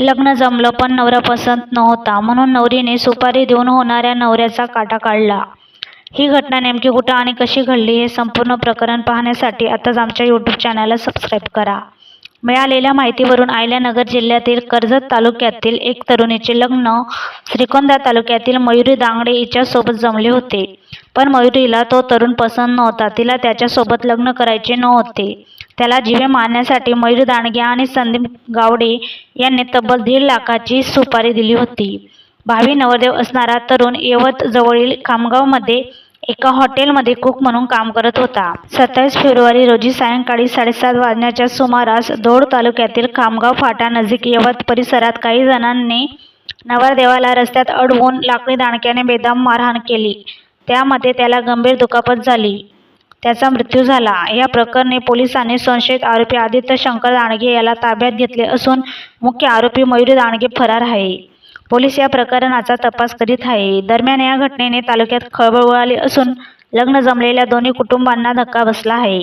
लग्न जमलं पण नवरा पसंत नव्हता. म्हणून नवरीने सुपारी देऊन होणाऱ्या नवऱ्याचा काटा काढला. ही घटना नेमकी कुठं आणि कशी घडली हे संपूर्ण प्रकरण पाहण्यासाठी आताच आमच्या यूट्यूब चॅनलला सबस्क्राईब करा. मिळालेल्या माहितीवरून आयल्यानगर जिल्ह्यातील कर्जत तालुक्यातील एक तरुणीचे लग्न श्रीकोंदा तालुक्यातील मयुरी दांगडे हिच्यासोबत जमले होते. पण मयुरीला तो तरुण पसंत नव्हता. तिला त्याच्यासोबत लग्न करायचे नव्हते. त्याला जीवे मारण्यासाठी मयूर दांडगे आणि संदीप गावडे यांनी तब्बल दीड लाखाची सुपारी दिली होती. भावी नवरदेव असणारा तरुण यवत जवळील खामगावमध्ये एका हॉटेलमध्ये कुक म्हणून काम करत होता. सत्तावीस फेब्रुवारी रोजी सायंकाळी साडेसात वाजण्याच्या सुमारास दौड तालुक्यातील खामगाव फाटा नजीक यवत परिसरात काही जणांनी नवरदेवाला रस्त्यात अडवून लाकडी दाणक्याने बेदम मारहाण केली. त्यामध्ये त्याला गंभीर दुखापत झाली. त्याचा मृत्यू झाला. या प्रकरणी पोलिसांनी संशयित आरोपी आदित्य शंकर दाणगे याला ताब्यात घेतले असून मुख्य आरोपी मयुरी दाणगे फरार आहे. पोलीस या प्रकरणाचा तपास करीत आहे. दरम्यान या घटनेने तालुक्यात खळबळ उडाली असून लग्न जमलेल्या दोन्ही कुटुंबांना धक्का बसला आहे.